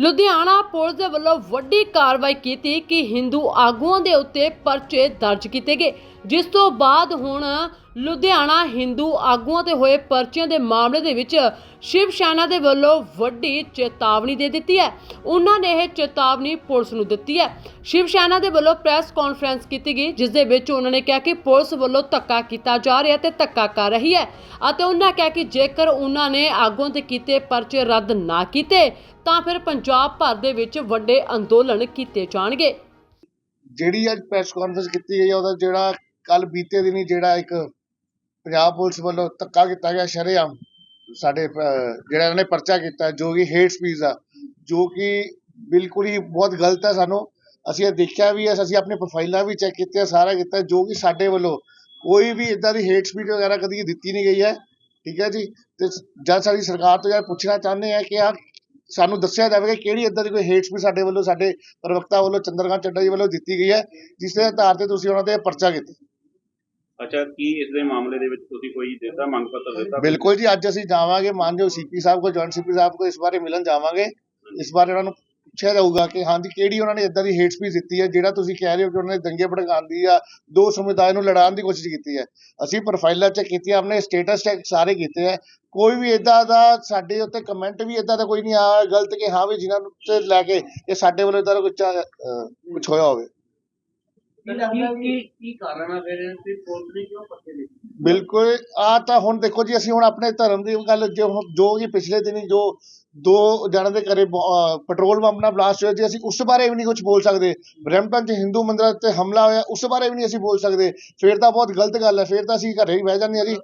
Ludhiana police ਦੇ ਵੱਲੋਂ ਵੱਡੀ ਕਾਰਵਾਈ ਕੀਤੀ ਕਿ ਹਿੰਦੂ ਆਗੂਆਂ ਦੇ ਉੱਤੇ ਪਰਚੇ ਦਰਜ ਕੀਤੇ ਗਏ। ਜਿਸ ਤੋਂ ਬਾਅਦ ਹੁਣ ਲੁਧਿਆਣਾ ਹਿੰਦੂ ਆਗੂਆਂ ਤੇ ਹੋਏ ਪਰਚਿਆਂ ਦੇ ਮਾਮਲੇ ਦੇ ਵਿੱਚ ਸ਼ਿਵ ਸੈਨਾ ਦੇ ਵੱਲੋਂ ਵੱਡੀ ਚੇਤਾਵਨੀ ਦੇ ਦਿੱਤੀ ਹੈ। ਉਹਨਾਂ ਨੇ ਇਹ ਚੇਤਾਵਨੀ ਪੁਲਿਸ ਨੂੰ ਦਿੱਤੀ ਹੈ। ਸ਼ਿਵ ਸੈਨਾ ਦੇ ਵੱਲੋਂ ਪ੍ਰੈਸ ਕਾਨਫਰੰਸ ਕੀਤੀ ਗਈ, ਜਿਸ ਦੇ ਵਿੱਚ ਉਹਨਾਂ ਨੇ ਕਿਹਾ ਕਿ ਪੁਲਿਸ ਵੱਲੋਂ ਧੱਕਾ ਕੀਤਾ ਜਾ ਰਿਹਾ ਤੇ ਧੱਕਾ ਕਰ ਰਹੀ ਹੈ ਅਤੇ ਉਹਨਾਂ ਕਿਹਾ ਕਿ ਜੇਕਰ ਉਹਨਾਂ ਨੇ ਆਗੂਆਂ ਤੇ ਕੀਤੇ ਪਰਚੇ ਰੱਦ ਨਾ ਕੀਤੇ, ਤਾਂ ਫਿਰ ਪੰਜਾਬ ਭਰ ਦੇ ਵਿੱਚ ਵੱਡੇ ਅੰਦੋਲਨ ਕੀਤੇ ਜਾਣਗੇ। ਜਿਹੜੀ ਅੱਜ ਪ੍ਰੈਸ ਕਾਨਫਰੰਸ ਕੀਤੀ ਗਈ ਹੈ, ਉਹਦਾ ਜਿਹੜਾ ਕੱਲ ਬੀਤੇ ਦਿਨੀ ਜਿਹੜਾ ਇੱਕ ਪੰਜਾਬ ਪੁਲਿਸ ਵੱਲੋਂ ਧੱਕਾ ਕੀਤਾ ਗਿਆ ਸ਼ਰੇਆਮ ਸਾਡੇ ਜਿਹੜਾ ਇਹਨਾਂ ਨੇ ਪਰਚਾ ਕੀਤਾ, ਜੋ ਕਿ ਹੇਟ ਸਪੀਚ ਦਾ ਜੋ ਕਿ ਬਿਲਕੁਲ ਹੀ ਬਹੁਤ ਗਲਤ ਹੈ ਸਾਨੂੰ। ਅਸੀਂ ਇਹ ਦੇਖਿਆ ਵੀ ਹੈ ਅਸੀਂ ਆਪਣੀ ਪ੍ਰੋਫਾਈਲਾਂ ਵੀ ਚੈੱਕ ਕੀਤੀਆਂ, ਸਾਰਾ ਕੀਤਾ, ਜੋ ਕਿ ਸਾਡੇ ਵੱਲੋਂ ਕੋਈ ਵੀ ਇਦਾਂ ਦੀ ਹੇਟ ਸਪੀਚ ਵਗੈਰਾ ਕਦੀ ਦਿੱਤੀ ਨਹੀਂ ਗਈ ਹੈ। ਠੀਕ ਹੈ ਜੀ? ਤੇ ਜਦ ਸਾਡੀ ਸਰਕਾਰ ਤੋਂ ਯਾਰ ਪੁੱਛਣਾ ਚਾਹੁੰਦੇ ਆ ਕਿ ਆ ਸਾਨੂੰ ਦੱਸਿਆ ਜਾਵੇ ਕਿ ਕਿਹੜੀ ਇਦਾਂ ਦੀ ਕੋਈ ਹੇਟ ਸਪੀਚ ਸਾਡੇ ਵੱਲੋਂ, ਸਾਡੇ ਪ੍ਰਵਕਤਾ ਵੱਲੋਂ ਚੰਦਰਕਾਂਤ ਚੱਡਾ ਜੀ ਵੱਲੋਂ ਦਿੱਤੀ ਗਈ ਹੈ, ਜਿਸ ਦੇ ਆਧਾਰ ਤੇ ਤੁਸੀਂ ਉਹਨਾਂ ਤੇ ਪਰਚਾ ਕੀਤਾ। ਅੱਛਾ ਕੀ ਇਸ ਦੇ ਮਾਮਲੇ ਦੇ ਵਿੱਚ ਤੁਸੀਂ ਕੋਈ ਦਿੱਤਾ ਮੰਗ ਪੱਤਰ ਦਿੱਤਾ? ਬਿਲਕੁਲ ਜੀ ਅੱਜ ਅਸੀਂ ਜਾਵਾਂਗੇ ਮਾਨਯੋਗ ਸੀਪੀ ਸਾਹਿਬ ਕੋਲ ਜੁਆਇੰਟ ਸੀਪੀ ਸਾਹਿਬ ਕੋਲ ਇਸ ਬਾਰੇ ਮਿਲਣ ਜਾਵਾਂਗੇ। ਇਸ ਬਾਰੇ ਉਹਨਾਂ ਨੂੰ ਪੁੱਛਿਆ ਜਾਊਗਾ ਕਿ ਹਾਂਜੀ ਕਿਹੜੀ ਉਹਨਾਂ ਨੇ ਇਦਾਂ ਦੀ ਹੇਟ ਸਪੀਚ ਦਿੱਤੀ ਹੈ ਜਿਹੜਾ ਤੁਸੀਂ ਕਹਿ ਰਹੇ ਹੋ ਕਿ ਉਹਨਾਂ ਨੇ ਦੰਗੇ ਭੜਕਾਉਣ ਦੀ ਜਾਂ ਦੋ ਸਮੁਦਾਇ ਨੂੰ ਲੜਾਉਣ ਦੀ ਕੋਸ਼ਿਸ਼ ਕੀਤੀ ਹੈ। ਅਸੀਂ ਪ੍ਰੋਫਾਈਲਾਂ ਚੈੱਕ ਕੀਤੀਆਂ ਆਪਣੇ ਸਟੇਟਸ ਚੈੱਕ ਸਾਰੇ ਕੀਤੇ ਹੈ। ਕੋਈ ਵੀ ਇਦਾਂ ਦਾ ਸਾਡੇ ਉੱਤੇ ਕਮੈਂਟ ਵੀ ਇਦਾਂ ਦਾ ਕੋਈ ਨਹੀਂ ਆਇਆ ਗਲਤ ਕਿ ਹਾਂ ਵੀ ਜਿਨ੍ਹਾਂ ਨੂੰ ਤੇ ਲੈ ਕੇ ਇਹ ਸਾਡੇ ਵੱਲੋਂ ਇਦਾਂ ਦਾ ਕੁਝ ਹੋਇਆ ਹੋਵੇ। ਬਿਲਕੁਲ ਆ ਤਾਂ ਹੁਣ ਦੇਖੋ ਜੀ ਅਸੀਂ ਹੁਣ ਆਪਣੇ ਧਰਮ ਦੀ ਗੱਲ ਜੋ ਜੋ ਕਿ ਪਿਛਲੇ ਦਿਨੀ ਜੋ ਦੋ ਜਣਾਂ ਦੇ ਘਰੇ ਪੈਟਰੋਲ ਪੰਪ ਨਾਲ ਬਲਾਸਟ ਹੋਇਆ ਜੀ ਅਸੀਂ ਉਸ ਬਾਰੇ ਵੀ ਨਹੀਂ ਕੁਝ ਬੋਲ ਸਕਦੇ। ਬ੍ਰੈਂਪਟਨ 'ਚ ਹਿੰਦੂ ਮੰਦਿਰਾਂ ਤੇ ਹਮਲਾ ਹੋਇਆ ਉਸ ਬਾਰੇ ਵੀ ਨਹੀਂ ਅਸੀਂ ਬੋਲ ਸਕਦੇ। ਫਿਰ ਤਾਂ ਬਹੁਤ ਗਲਤ ਗੱਲ ਹੈ ਫਿਰ ਤਾਂ ਅਸੀਂ ਘਰੇ ਹੀ ਬਹਿ ਜਾਂਦੇ ਹਾਂ ਜੀ।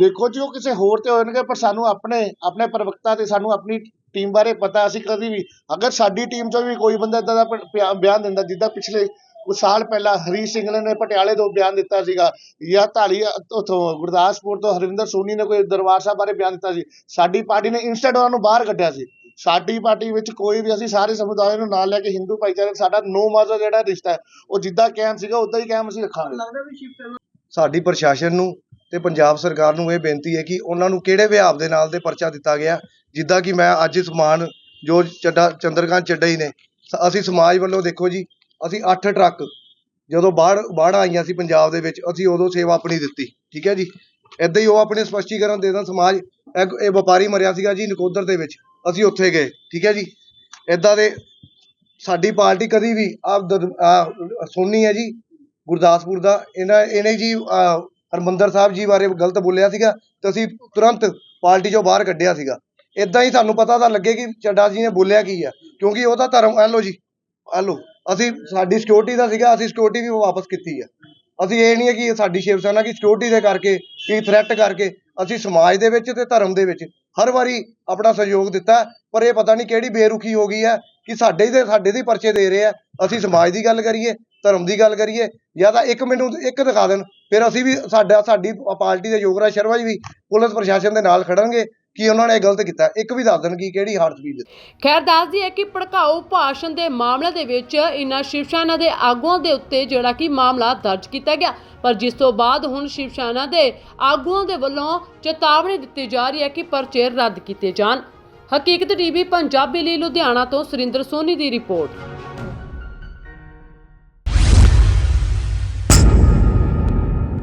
ਦੇਖੋ ਜੀ ਉਹ ਕਿਸੇ ਹੋਰ ਤੇ ਹੋਣਗੇ ਪਰ ਸਾਨੂੰ ਆਪਣੇ ਆਪਣੇ ਪ੍ਰਵਕਤਾ ਤੇ ਸਾਨੂੰ ਆਪਣੀ ਟੀਮ ਬਾਰੇ ਪਤਾ ਅਸੀਂ ਕਦੀ ਵੀ ਅਗਰ ਸਾਡੀ ਟੀਮ ਚੋਂ ਵੀ ਕੋਈ ਬੰਦਾ ਇਦਾਂ ਦਾ ਬਿਆਨ ਦਿੰਦਾ ਜਿੱਦਾਂ ਪਿਛਲੇ ਸਾਲ ਪਹਿਲਾਂ ਹਰੀਸ਼ ਸਿੰਘਲਾ ਨੇ ਪਟਿਆਲੇ ਤੋਂ ਬਿਆਨ ਦਿੱਤਾ ਸੀਗਾ। ਜਾਂ ਢਾਲੀ ਉਥੋਂ ਗੁਰਦਾਸਪੁਰ ਤੋਂ ਹਰਿੰਦਰ ਸੋਨੀ ਨੇ ਕੋਈ ਦਰਬਾਰ ਸਾਹਿਬ ਬਾਰੇ ਬਿਆਨ ਦਿੱਤਾ ਸੀ। ਸਾਡੀ ਪਾਰਟੀ ਨੇ ਇੰਸਟੈਂਟ ਉਹਨਾਂ ਨੂੰ ਬਾਹਰ ਕੱਢਿਆ ਸੀ। ਸਾਡੀ ਪਾਰਟੀ ਵਿੱਚ ਕੋਈ ਵੀ ਅਸੀਂ ਸਾਰੇ ਸਮੁਦਾਇ ਨੂੰ ਨਾਲ ਲੈ ਕੇ ਹਿੰਦੂ ਭਾਈਚਾਰੇ ਸਾਡਾ ਨੋ ਮਾਜ਼ਾ ਜਿਹੜਾ ਰਿਸ਼ਤਾ ਹੈ ਉਹ ਜਿੱਦਾਂ ਕਾਇਮ ਸੀਗਾ ਉਦਾਂ ਹੀ ਕਾਇਮ ਅਸੀਂ ਰੱਖਾਂਗੇ। ਸਾਡੀ ਪ੍ਰਸ਼ਾਸਨ ਨੂੰ ਤੇ ਪੰਜਾਬ ਸਰਕਾਰ ਨੂੰ ਇਹ ਬੇਨਤੀ ਹੈ ਕਿ ਉਹਨਾਂ ਨੂੰ ਕਿਹੜੇ ਵਿਹਾਰ ਦੇ ਨਾਲ ਦੇ ਪਰਚਾ ਦਿੱਤਾ ਗਿਆ ਜਿੱਦਾਂ ਕਿ ਮੈਂ ਅੱਜ ਸਮਾਨ ਜੋ ਚੱਡਾ ਚੰਦਰਕਾਂਤ ਚੱਡਾ ਹੀ ਨੇ ਅਸੀਂ ਸਮਾਜ ਵੱਲੋਂ ਦੇਖੋ ਜੀ ਅਸੀਂ ਅੱਠ ਟਰੱਕ ਜਦੋਂ ਬਾੜ ਬਾੜ ਆਈਆਂ ਸੀ ਪੰਜਾਬ ਦੇ ਵਿੱਚ ਅਸੀਂ ਉਦੋਂ ਸੇਵਾ ਆਪਣੀ ਦਿੱਤੀ ਠੀਕ ਹੈ ਜੀ? ਏਦਾਂ ਹੀ ਉਹ ਆਪਣੇ ਸਪਸ਼ਟੀਕਰਨ ਦੇ ਦੇਣ ਸਮਾਜ ਇਹ ਇਹ ਵਪਾਰੀ ਮਰਿਆ ਸੀਗਾ ਜੀ ਨਕੋਦਰ ਦੇ ਵਿੱਚ ਅਸੀਂ ਉੱਥੇ ਗਏ ਠੀਕ ਹੈ ਜੀ? ਏਦਾਂ ਦੇ ਸਾਡੀ ਪਾਰਟੀ ਕਦੀ ਵੀ ਆਪ ਸੋਨੀ ਹੈ ਜੀ ਗੁਰਦਾਸਪੁਰ ਦਾ ਇਹਨਾਂ ਇਹਨੇ ਜੀ ਅਹ, ਹਰਮੰਦਰ ਸਾਹਿਬ ਜੀ ਬਾਰੇ ਗਲਤ ਬੋਲਿਆ ਸੀਗਾ ਤੇ ਅਸੀਂ ਤੁਰੰਤ ਪਾਰਟੀ ਚੋਂ ਬਾਹਰ ਕੱਢਿਆ ਸੀਗਾ। ਇਦਾਂ ਹੀ ਸਾਨੂੰ ਪਤਾ ਤਾਂ ਲੱਗੇ ਕਿ ਚੱਡਾ ਜੀ ਨੇ ਬੋਲਿਆ ਕੀ ਆ ਕਿਉਂਕਿ ਉਹਦਾ ਧਰਮ ਆ ਲਓ ਜੀ ਆ ਲਓ ਅਸੀਂ, ਸਾਡੀ ਸਿਕਿਉਰਿਟੀ ਦਾ ਸੀਗਾ, ਅਸੀਂ ਸਿਕਿਉਰਿਟੀ ਵੀ ਵਾਪਸ ਕੀਤੀ ਆ। ਅਸੀਂ ਇਹ ਨਹੀਂ ਹੈ ਕਿ ਸਾਡੀ ਸ਼ਿਵ ਸੈਨਾ ਕੀ ਸਿਕਿਉਰਿਟੀ ਦੇ ਕਰਕੇ, ਕੀ ਥ੍ਰੈਟ ਕਰਕੇ, ਅਸੀਂ ਸਮਾਜ ਦੇ ਵਿੱਚ ਤੇ ਧਰਮ ਦੇ ਵਿੱਚ ਹਰ ਵਾਰੀ ਆਪਣਾ ਸਹਿਯੋਗ ਦਿੱਤਾ, ਪਰ ਇਹ ਪਤਾ ਨਹੀਂ ਕਿਹੜੀ ਬੇਰੁਖੀ ਹੋ ਗਈ ਹੈ, ਕਿ ਸਾਡੇ ਹੀ ਦੇ, ਸਾਡੇ ਦੇ ਪਰਚੇ ਦੇ ਰਹੇ ਆ। ਅਸੀਂ ਸਮਾਜ ਦੀ ਗੱਲ ਕਰੀਏ, ਧਰਮ ਦੀ ਗੱਲ ਕਰੀਏ, ਜਾਂ ਤਾਂ ਇੱਕ ਮੈਨੂੰ ਇੱਕ ਦਿਖਾ ਦੇਣ, ਫਿਰ ਅਸੀਂ ਵੀ ਸਾਡਾ, ਸਾਡੀ ਪਾਰਟੀ ਦੇ ਯੋਗਰਾਜ ਸ਼ਰਮਾ ਜੀ ਵੀ ਪੁਲਿਸ ਪ੍ਰਸ਼ਾਸਨ ਦੇ ਨਾਲ ਖੜਨਗੇ ਕਿ ਉਹਨਾਂ ਨੇ ਇਹ ਗਲਤ ਕੀਤਾ। ਇੱਕ ਵੀ ਦੱਸ ਦੇਣ ਕਿ ਕਿਹੜੀ ਹਾਰਟ ਸਪੀਡ ਖੈਰ, ਦੱਸਦੀ ਹੈ ਕਿ ਭੜਕਾਊ ਭਾਸ਼ਣ ਦੇ ਮਾਮਲੇ ਦੇ ਵਿੱਚ ਇਨ੍ਹਾਂ ਸ਼ਿਵ ਦੇ ਆਗੂਆਂ ਦੇ ਉੱਤੇ ਜਿਹੜਾ ਕਿ ਮਾਮਲਾ ਦਰਜ ਕੀਤਾ ਗਿਆ। ਪਰ ਜਿਸ ਤੋਂ ਬਾਅਦ ਹੁਣ ਸ਼ਿਵ ਸੈਨਾ ਦੇ ਆਗੂਆਂ ਦੇ ਵੱਲੋਂ ਚੇਤਾਵਨੀ ਦਿੱਤੀ ਜਾ ਰਹੀ ਹੈ ਕਿ ਪਰਚੇ ਰੱਦ ਕੀਤੇ ਜਾਣ। ਹਕੀਕਤ ਟੀਵੀ, ਪੰਜਾਬੀ ਲਈ ਲੁਧਿਆਣਾ ਤੋਂ ਸੁਰਿੰਦਰ ਸੋਨੀ ਦੀ ਰਿਪੋਰਟ।